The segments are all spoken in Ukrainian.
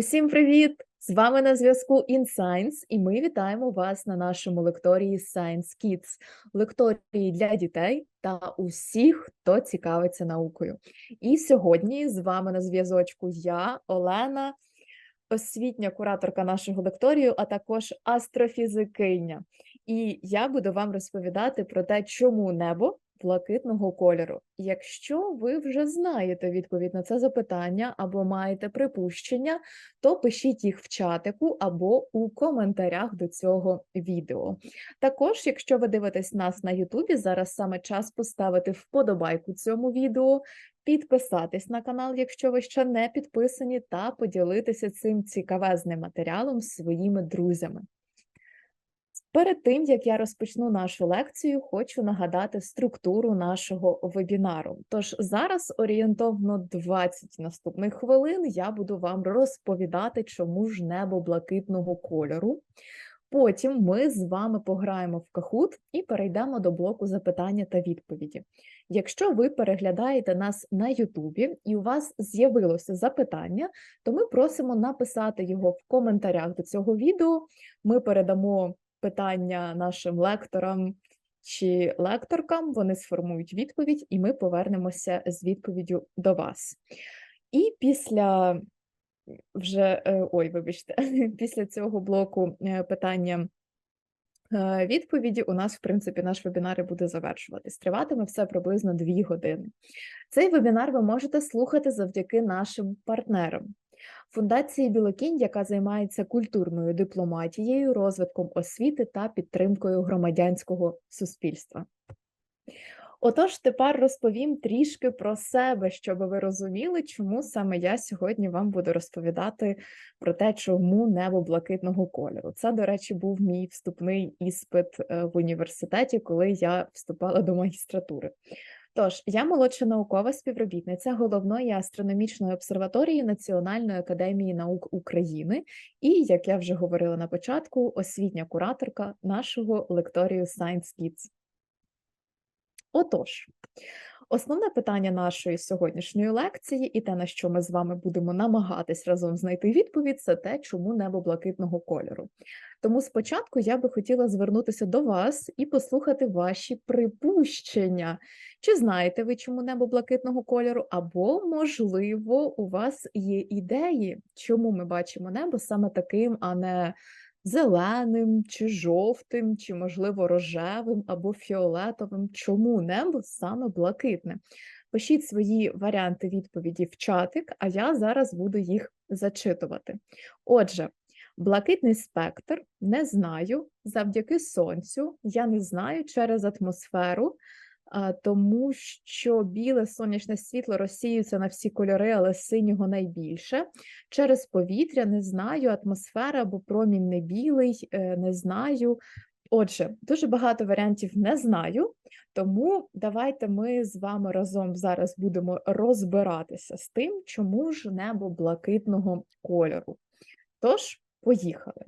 Усім привіт! З вами на зв'язку InScience, і ми вітаємо вас на нашому лекторії Science Kids, лекторії для дітей та усіх, хто цікавиться наукою. І сьогодні з вами на зв'язочку я, Олена, освітня кураторка нашого лекторію, а також астрофізикиня. І я буду вам розповідати про те, чому небо блакитного кольору. Якщо ви вже знаєте відповідь на це запитання або маєте припущення, то пишіть їх в чатику або у коментарях до цього відео. Також, якщо ви дивитесь нас на Ютубі, зараз саме час поставити вподобайку цьому відео, підписатись на канал, якщо ви ще не підписані, та поділитися цим цікавезним матеріалом з своїми друзями. Перед тим як я розпочну нашу лекцію, хочу нагадати структуру нашого вебінару. Тож зараз орієнтовно 20 наступних хвилин я буду вам розповідати, чому ж небо блакитного кольору. Потім ми з вами пограємо в кахут і перейдемо до блоку запитання та відповіді. Якщо ви переглядаєте нас на Ютубі і у вас з'явилося запитання, то ми просимо написати його в коментарях до цього відео. Ми передамо питання нашим лекторам чи лекторкам, вони сформують відповідь, і ми повернемося з відповіддю до вас. І після вже е, ой, вибачте, після цього блоку е, питання. Е, відповіді у нас, в принципі, наш вебінар буде завершуватись. Триватиме все приблизно дві години. Цей вебінар ви можете слухати завдяки нашим партнерам. Фундації Білокінь, яка займається культурною дипломатією, розвитком освіти та підтримкою громадянського суспільства. Отож, тепер розповім трішки про себе, щоб ви розуміли, чому саме я сьогодні вам буду розповідати про те, чому небо блакитного кольору. Це, до речі, був мій вступний іспит е, в університеті, коли я вступала до магістратури. Тож, я молодша наукова співробітниця головної астрономічної обсерваторії Національної академії наук України, і, як я вже говорила на початку, освітня кураторка нашого лекторію Science Kids. Отож, Основне питання нашої сьогоднішньої лекції, і те, на що ми з вами будемо намагатись разом знайти відповідь, це те, чому небо блакитного кольору. Тому спочатку я би хотіла звернутися до вас і послухати ваші припущення. Чи знаєте ви, чому небо блакитного кольору? Або, можливо, у вас є ідеї, чому ми бачимо небо саме таким, а не зеленим, чи жовтим, чи, можливо, рожевим або фіолетовим. Чому небо саме блакитне? Пишіть свої варіанти відповіді в чатик, а я зараз буду їх зачитувати. Отже, блакитний спектр не знаю завдяки сонцю, я не знаю через атмосферу тому що біле сонячне світло розсіюється на всі кольори, але синього найбільше. Через повітря не знаю, атмосфера або промінь не білий, е, не знаю. Отже, дуже багато варіантів не знаю, тому давайте ми з вами разом зараз будемо розбиратися з тим, чому ж небо блакитного кольору. Тож, поїхали.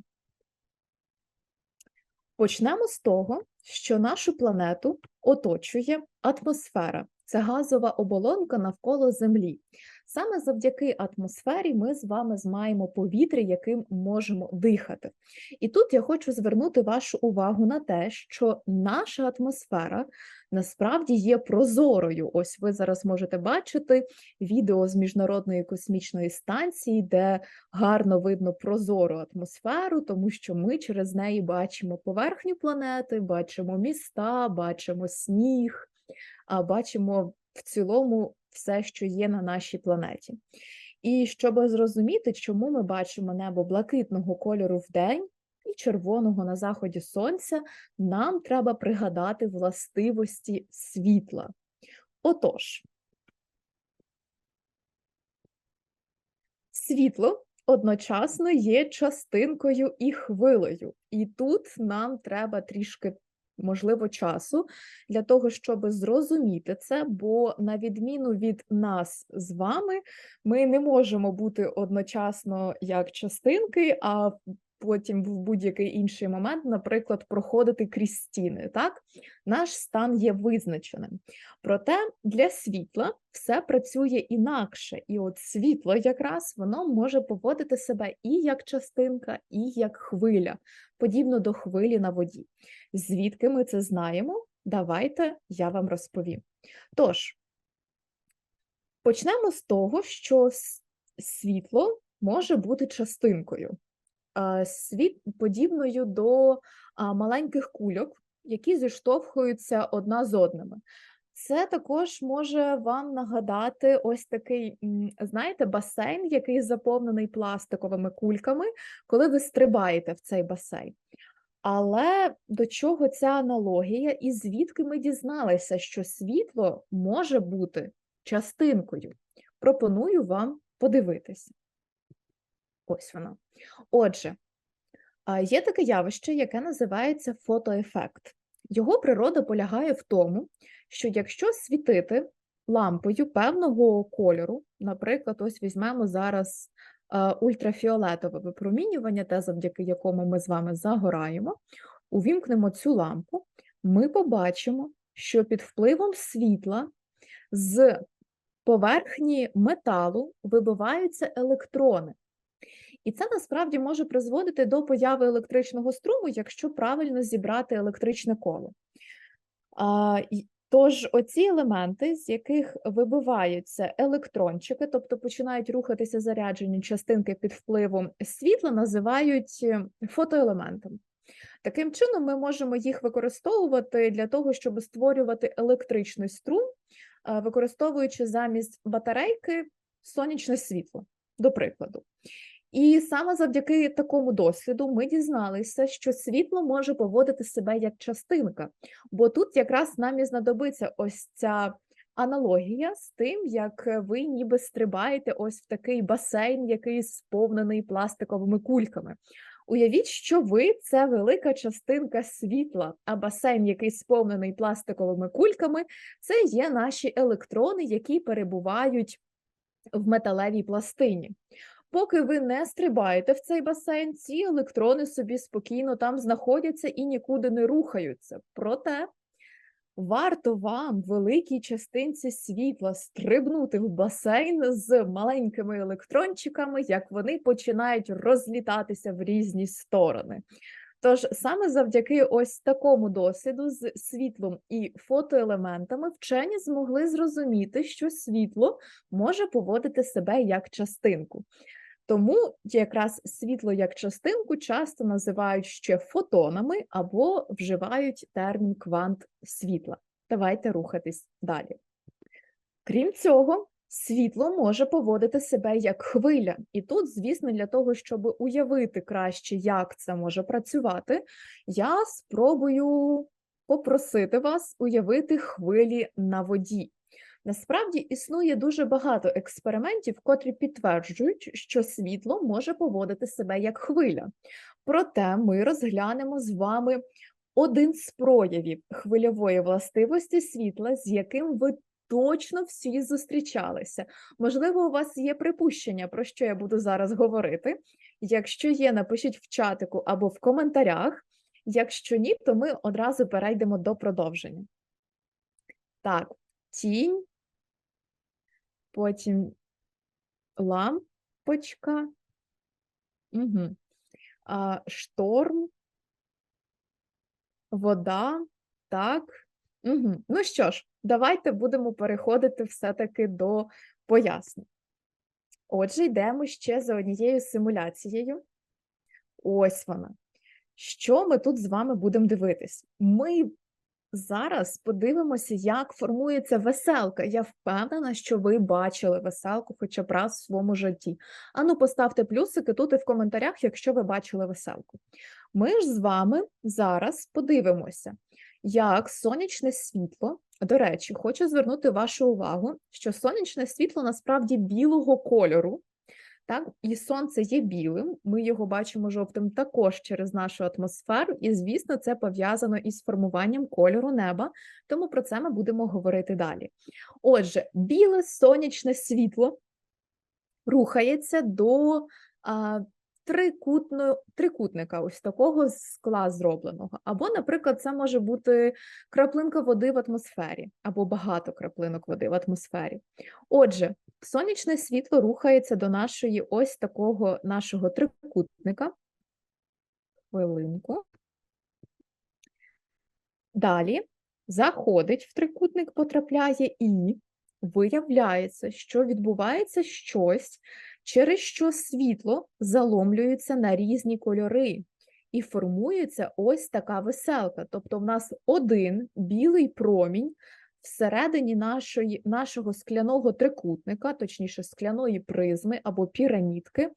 Почнемо з того, що нашу планету оточує атмосфера. Це газова оболонка навколо Землі. Саме завдяки атмосфері ми з вами змаємо повітря, яким можемо дихати. І тут я хочу звернути вашу увагу на те, що наша атмосфера насправді є прозорою. Ось ви зараз можете бачити відео з міжнародної космічної станції, де гарно видно прозору атмосферу, тому що ми через неї бачимо поверхню планети, бачимо міста, бачимо сніг, бачимо в цілому все, що є на нашій планеті. І щоб зрозуміти, чому ми бачимо небо блакитного кольору в день і червоного на заході сонця, нам треба пригадати властивості світла. Отож, світло одночасно є частинкою і хвилею, і тут нам треба трішки можливо, часу для того, щоб зрозуміти це, бо на відміну від нас з вами, ми не можемо бути одночасно як частинки, а потім в будь-який інший момент, наприклад, проходити крізь стіни. Так? Наш стан є визначеним. Проте для світла все працює інакше, і от світло якраз воно може поводити себе і як частинка, і як хвиля, подібно до хвилі на воді. Звідки ми це знаємо? Давайте я вам розповім. Тож, почнемо з того, що світло може бути частинкою, світ подібною до маленьких кульок, які зіштовхуються одна з одними. Це також може вам нагадати ось такий, знаєте, басейн, який заповнений пластиковими кульками, коли ви стрибаєте в цей басейн. Але до чого ця аналогія, і звідки ми дізналися, що світло може бути частинкою? Пропоную вам подивитися. Ось воно. Отже, є таке явище, яке називається фотоефект. Його природа полягає в тому, що якщо світити лампою певного кольору, наприклад, ось візьмемо зараз ультрафіолетове випромінювання, те, завдяки якому ми з вами загораємо, увімкнемо цю лампу, ми побачимо, що під впливом світла з поверхні металу вибиваються електрони. І це насправді може призводити до появи електричного струму, якщо правильно зібрати електричне коло. Тож оці елементи, з яких вибиваються електрончики, тобто починають рухатися заряджені частинки під впливом світла, називають е, фотоелементами. Таким чином, ми можемо їх використовувати для того, щоб створювати електричний струм, е, використовуючи замість батарейки сонячне світло, до прикладу. І саме завдяки такому досліду ми дізналися, що світло може поводити себе як частинка, бо тут якраз нам і знадобиться ось ця аналогія з тим, як ви ніби стрибаєте ось в такий басейн, який сповнений пластиковими кульками. Уявіть, що ви це велика частинка світла, а басейн, який сповнений пластиковими кульками, це є наші електрони, які перебувають в металевій пластині. Поки ви не стрибаєте в цей басейн, ці електрони собі спокійно там знаходяться і нікуди не рухаються. Проте варто вам, великій частинці світла, стрибнути в басейн з маленькими електрончиками, як вони починають розлітатися в різні сторони. Тож саме завдяки ось такому досвіду з світлом і фотоелементами вчені змогли зрозуміти, що світло може поводити себе як частинку. Тому якраз світло як частинку часто називають ще фотонами або вживають термін квант світла. Давайте рухатись далі. Крім цього, світло може поводити себе як хвиля. І тут, звісно, для того, щоб уявити краще, як це може працювати, я спробую попросити вас уявити хвилі на воді. Насправді існує дуже багато експериментів, котрі підтверджують, що світло може поводити себе як хвиля. Проте ми розглянемо з вами один з проявів хвильової властивості світла, з яким ви точно всі зустрічалися. Можливо, у вас є припущення, про що я буду зараз говорити. Якщо є, напишіть в чатику або в коментарях. Якщо ні, то ми одразу перейдемо до продовження. Так, тінь потім лампочка, угу. а, шторм, вода, так. Угу. Ну що ж, давайте будемо переходити все-таки до пояснень. Отже, йдемо ще за однією симуляцією. Ось вона. Що ми тут з вами будемо дивитись? Ми Зараз подивимося, як формується веселка. Я впевнена, що ви бачили веселку хоча б раз в своєму житті. Ану, поставте плюсики тут і в коментарях, якщо ви бачили веселку. Ми ж з вами зараз подивимося, як сонячне світло. До речі, хочу звернути вашу увагу, що сонячне світло насправді білого кольору. Так, і сонце є білим, ми його бачимо жовтим також через нашу атмосферу, і, звісно, це пов'язано із формуванням кольору неба, тому про це ми будемо говорити далі. Отже, біле сонячне світло рухається до а, трикутну, трикутника, ось такого скла зробленого. Або, наприклад, це може бути краплинка води в атмосфері, або багато краплинок води в атмосфері. Отже, сонячне світло рухається до нашої ось такого нашого трикутника. Хвилинку. Далі заходить в трикутник, потрапляє і виявляється, що відбувається щось, через що світло заломлюється на різні кольори. І формується ось така веселка. Тобто, в нас один білий промінь всередині нашої, нашого скляного трикутника, точніше, скляної призми або пірамідки,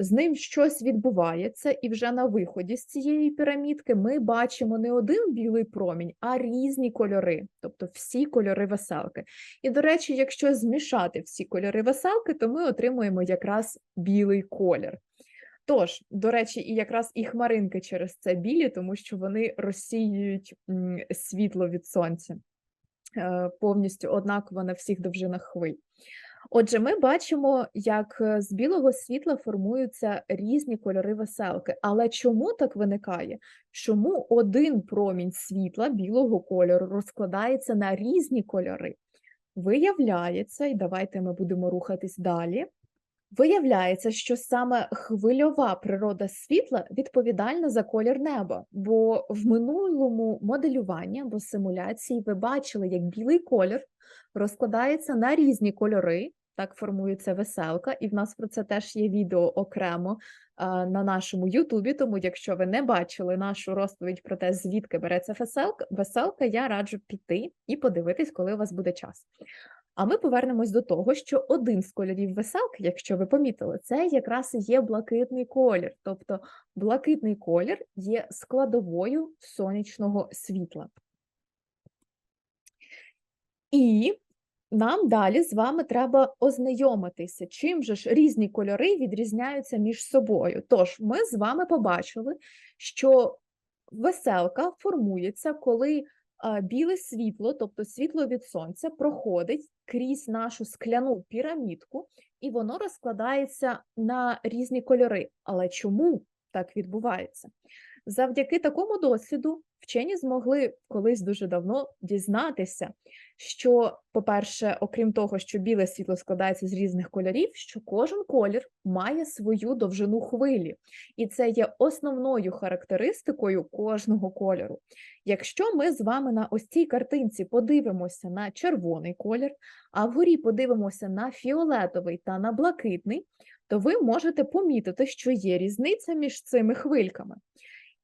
з ним щось відбувається, і вже на виході з цієї пірамідки ми бачимо не один білий промінь, а різні кольори, тобто всі кольори веселки. І, до речі, якщо змішати всі кольори веселки, то ми отримуємо якраз білий колір. Тож, до речі, і якраз і хмаринки через це білі, тому що вони розсіюють світло від сонця е, повністю однаково на всіх довжинах хвиль. Отже, ми бачимо, як е, з білого світла формуються різні кольори веселки. Але чому так виникає? Чому один промінь світла білого кольору розкладається на різні кольори? Виявляється, і давайте ми будемо рухатись далі. Виявляється, що саме хвильова природа світла відповідальна за колір неба, бо в минулому моделюванні або симуляції ви бачили, як білий колір розкладається на різні кольори, так формується веселка, і в нас про це теж є відео окремо а, на нашому Ютубі. Тому, якщо ви не бачили нашу розповідь про те, звідки береться веселка, веселка, я раджу піти і подивитись, коли у вас буде час. А ми повернемось до того, що один з кольорів веселки, якщо ви помітили, це якраз є блакитний колір. Тобто блакитний колір є складовою сонячного світла. І нам далі з вами треба ознайомитися, чим же ж різні кольори відрізняються між собою. Тож, ми з вами побачили, що веселка формується, коли біле світло, тобто світло від сонця, проходить крізь нашу скляну пірамідку, і воно розкладається на різні кольори. Але чому так відбувається? Завдяки такому досвіду вчені змогли колись дуже давно дізнатися, що, по-перше, окрім того, що біле світло складається з різних кольорів, що кожен колір має свою довжину хвилі, і це є основною характеристикою кожного кольору. Якщо ми з вами на ось цій картинці подивимося на червоний колір, а вгорі подивимося на фіолетовий та на блакитний, то ви можете помітити, що є різниця між цими хвильками.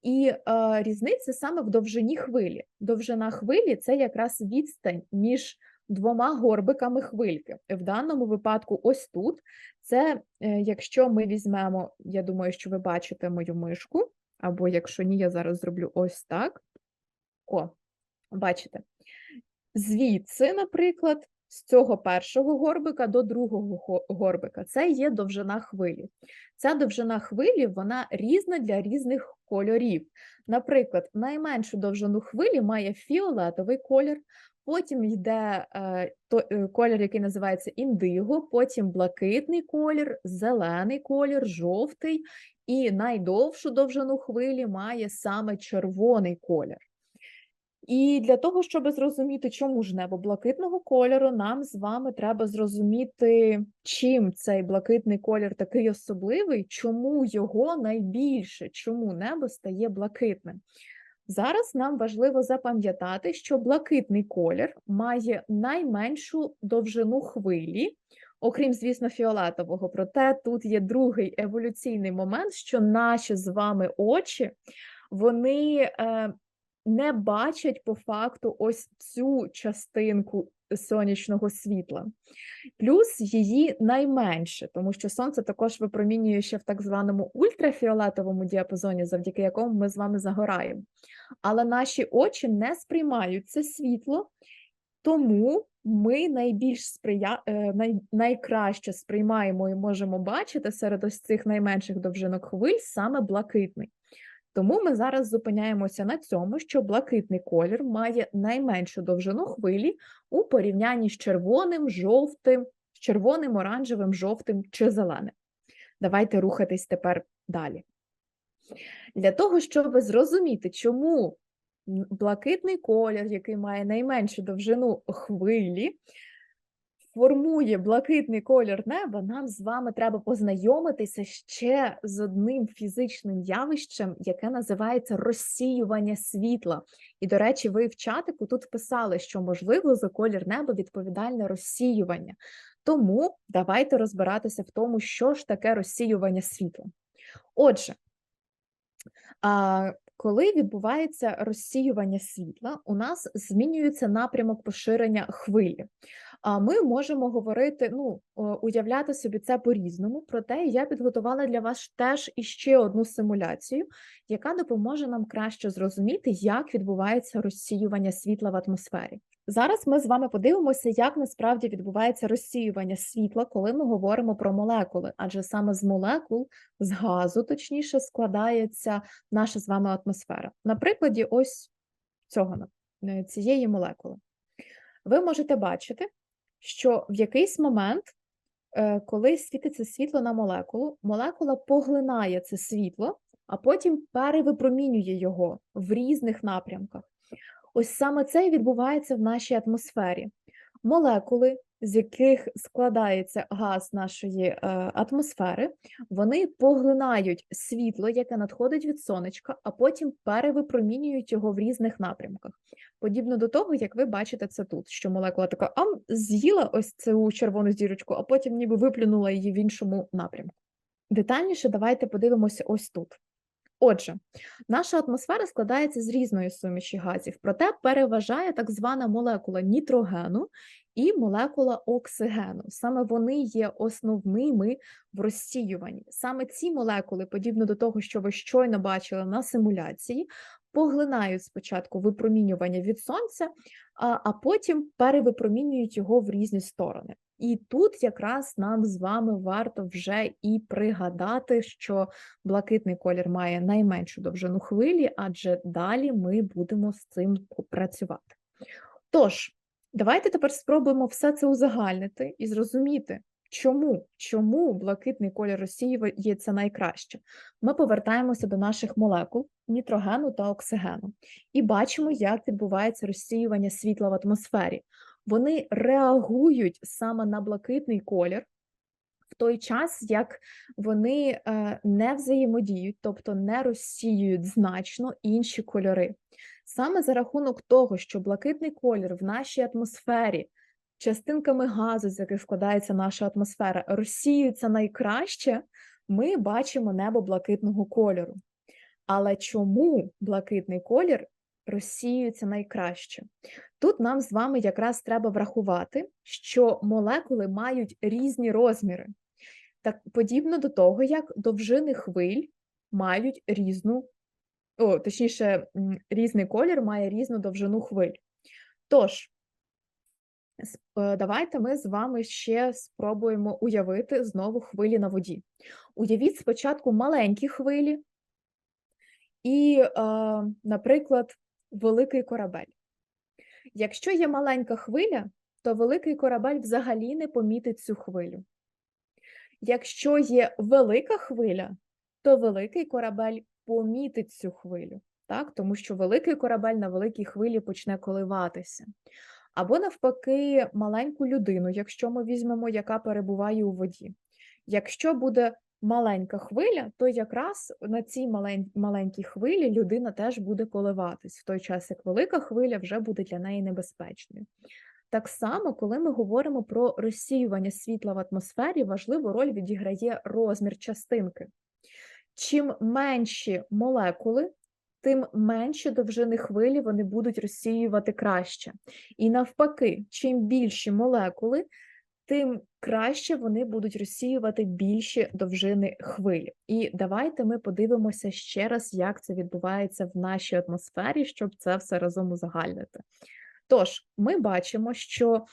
І е, різниця саме в довжині хвилі. Довжина хвилі це якраз відстань між двома горбиками хвильки. В даному випадку, ось тут, це е, якщо ми візьмемо, я думаю, що ви бачите мою мишку, або якщо ні, я зараз зроблю ось так. О, бачите. Звідси, наприклад, з цього першого горбика до другого горбика. Це є довжина хвилі. Ця довжина хвилі вона різна для різних кольорів. Наприклад, найменшу довжину хвилі має фіолетовий колір, потім йде е, то, е, колір, який називається індиго, потім блакитний колір, зелений колір, жовтий, і найдовшу довжину хвилі має саме червоний колір. І для того, щоб зрозуміти, чому ж небо блакитного кольору, нам з вами треба зрозуміти, чим цей блакитний колір такий особливий, чому його найбільше, чому небо стає блакитним. Зараз нам важливо запам'ятати, що блакитний колір має найменшу довжину хвилі, окрім, звісно, фіолетового. Проте тут є другий еволюційний момент, що наші з вами очі. Вони е, не бачать по факту ось цю частинку сонячного світла, плюс її найменше, тому що сонце також випромінює ще в так званому ультрафіолетовому діапазоні, завдяки якому ми з вами загораємо. Але наші очі не сприймають це світло, тому ми найбільш сприя... Е, най... найкраще сприймаємо і можемо бачити серед ось цих найменших довжинок хвиль саме блакитний. Тому ми зараз зупиняємося на цьому, що блакитний колір має найменшу довжину хвилі у порівнянні з червоним, жовтим, з червоним, оранжевим, жовтим чи зеленим. Давайте рухатись тепер далі. Для того, щоб зрозуміти, чому блакитний колір, який має найменшу довжину хвилі, формує блакитний колір неба, нам з вами треба познайомитися ще з одним фізичним явищем, яке називається розсіювання світла. І, до речі, ви в чатику тут вписали, що можливо за колір неба відповідальне розсіювання. Тому давайте розбиратися в тому, що ж таке розсіювання світла. Отже, коли відбувається розсіювання світла, у нас змінюється напрямок поширення хвилі. Ми можемо говорити, ну, уявляти собі це по-різному, проте я підготувала для вас теж іще одну симуляцію, яка допоможе нам краще зрозуміти, як відбувається розсіювання світла в атмосфері. Зараз ми з вами подивимося, як насправді відбувається розсіювання світла, коли ми говоримо про молекули, адже саме з молекул, з газу, точніше, складається наша з вами атмосфера. На прикладі ось цього е, цієї молекули. Ви можете бачити, що в якийсь момент, е, коли світиться світло на молекулу, молекула поглинає це світло, а потім перевипромінює його в різних напрямках. Ось саме це і відбувається в нашій атмосфері. Молекули, з яких складається газ нашої е, атмосфери, вони поглинають світло, яке надходить від сонечка, а потім перевипромінюють його в різних напрямках. Подібно до того, як ви бачите це тут, що молекула така ам, з'їла ось цю червону зірочку, а потім ніби виплюнула її в іншому напрямку. Детальніше давайте подивимося ось тут. Отже, наша атмосфера складається з різної суміші газів, проте переважає так звана молекула нітрогену і молекула оксигену. Саме вони є основними в розсіюванні. Саме ці молекули, подібно до того, що ви щойно бачили на симуляції, поглинають спочатку випромінювання від сонця, а, а потім перевипромінюють його в різні сторони. І тут якраз нам з вами варто вже і пригадати, що блакитний колір має найменшу довжину хвилі, адже далі ми будемо з цим працювати. Тож, давайте тепер спробуємо все це узагальнити і зрозуміти, чому чому блакитний колір розсіюється найкраще. Ми повертаємося до наших молекул нітрогену та оксигену і бачимо, як відбувається розсіювання світла в атмосфері вони реагують саме на блакитний колір. В той час, як вони е, не взаємодіють, тобто не розсіюють значно інші кольори. Саме за рахунок того, що блакитний колір в нашій атмосфері, частинками газу, з яких складається наша атмосфера, розсіюється найкраще, ми бачимо небо блакитного кольору. Але чому блакитний колір розсіюються найкраще. Тут нам з вами якраз треба врахувати, що молекули мають різні розміри, так подібно до того, як довжини хвиль мають різну, о, точніше, різний колір має різну довжину хвиль. Тож, е, давайте ми з вами ще спробуємо уявити знову хвилі на воді. Уявіть спочатку маленькі хвилі, і, е, наприклад, великий корабель. Якщо є маленька хвиля, то великий корабель взагалі не помітить цю хвилю. Якщо є велика хвиля, то великий корабель помітить цю хвилю, так? тому що великий корабель на великій хвилі почне коливатися. Або, навпаки, маленьку людину, якщо ми візьмемо, яка перебуває у воді. Якщо буде маленька хвиля, то якраз на цій маленькій хвилі людина теж буде коливатись, в той час як велика хвиля вже буде для неї небезпечною. Так само, коли ми говоримо про розсіювання світла в атмосфері, важливу роль відіграє розмір частинки. Чим менші молекули, тим менші довжини хвилі вони будуть розсіювати краще. І навпаки, чим більші молекули, тим краще вони будуть розсіювати більші довжини хвилі. І давайте ми подивимося ще раз, як це відбувається в нашій атмосфері, щоб це все разом узагальнити. Тож, ми бачимо, що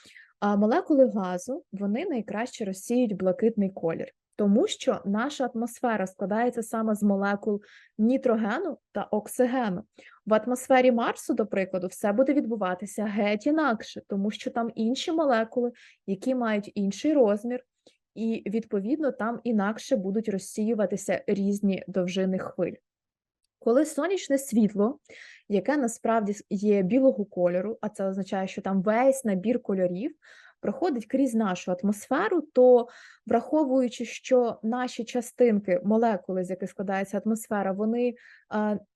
молекули газу вони найкраще розсіють блакитний колір тому що наша атмосфера складається саме з молекул нітрогену та оксигену. В атмосфері Марсу, до прикладу, все буде відбуватися геть інакше, тому що там інші молекули, які мають інший розмір, і відповідно там інакше будуть розсіюватися різні довжини хвиль. Коли сонячне світло, яке насправді є білого кольору, а це означає, що там весь набір кольорів проходить крізь нашу атмосферу, то враховуючи, що наші частинки, молекули, з яких складається атмосфера, вони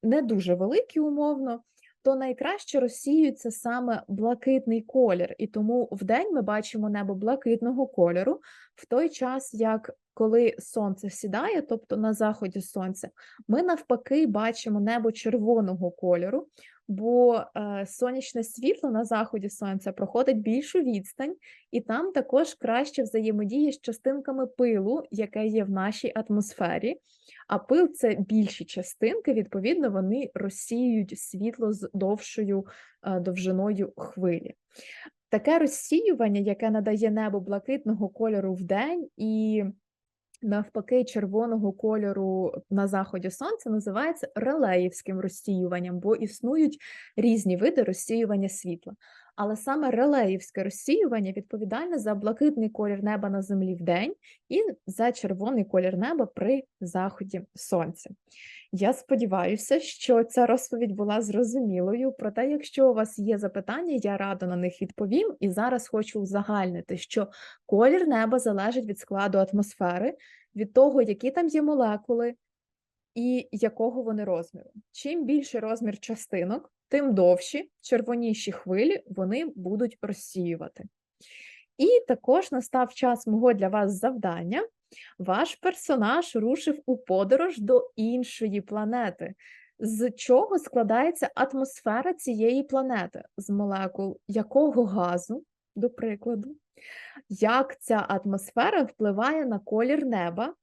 не дуже великі умовно, то найкраще розсіюється саме блакитний колір. І тому вдень ми бачимо небо блакитного кольору, в той час, як коли сонце сідає, тобто на заході сонця, ми навпаки бачимо небо червоного кольору, бо е, сонячне світло на заході сонця проходить більшу відстань, і там також краще взаємодіє з частинками пилу, яке є в нашій атмосфері. А пил це більші частинки, відповідно, вони розсіюють світло з довшою е, довжиною хвилі. Таке розсіювання, яке надає небу блакитного кольору вдень і навпаки червоного кольору на заході сонця, називається релеївським розсіюванням, бо існують різні види розсіювання світла. Але саме релеївське розсіювання відповідальне за блакитний колір неба на землі вдень і за червоний колір неба при заході сонця. Я сподіваюся, що ця розповідь була зрозумілою. Проте, якщо у вас є запитання, я радо на них відповім. І зараз хочу узагальнити, що колір неба залежить від складу атмосфери, від того, які там є молекули і якого вони розміру. Чим більший розмір частинок, тим довші, червоніші хвилі вони будуть розсіювати. І також настав час мого для вас завдання. Ваш персонаж рушив у подорож до іншої планети. З чого складається атмосфера цієї планети? З молекул якого газу, до прикладу, як ця атмосфера впливає на колір неба,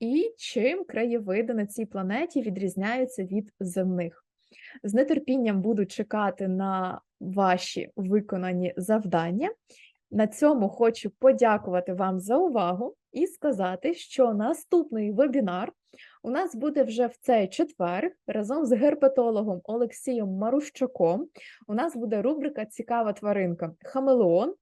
і чим краєвиди на цій планеті відрізняються від земних? З нетерпінням буду чекати на ваші виконані завдання. На цьому хочу подякувати вам за увагу і сказати, що наступний вебінар у нас буде вже в цей четвер разом з герпетологом Олексієм Марущаком. У нас буде рубрика Цікава тваринка Хамелеон,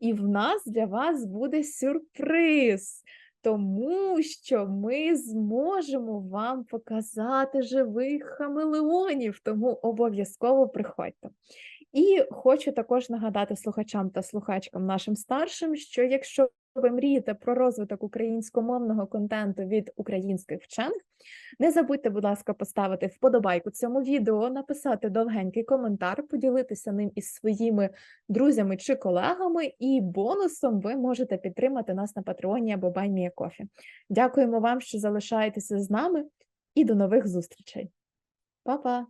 і в нас для вас буде сюрприз. Тому що ми зможемо вам показати живих хамелеонів, тому обов'язково приходьте. І хочу також нагадати слухачам та слухачкам нашим старшим, що якщо ви мрієте про розвиток українськомовного контенту від українських вчених, не забудьте, будь ласка, поставити вподобайку цьому відео, написати довгенький коментар, поділитися ним із своїми друзями чи колегами, і бонусом ви можете підтримати нас на Патреоні або BuyMeACoffee. Дякуємо вам, що залишаєтеся з нами, і до нових зустрічей. Па-па!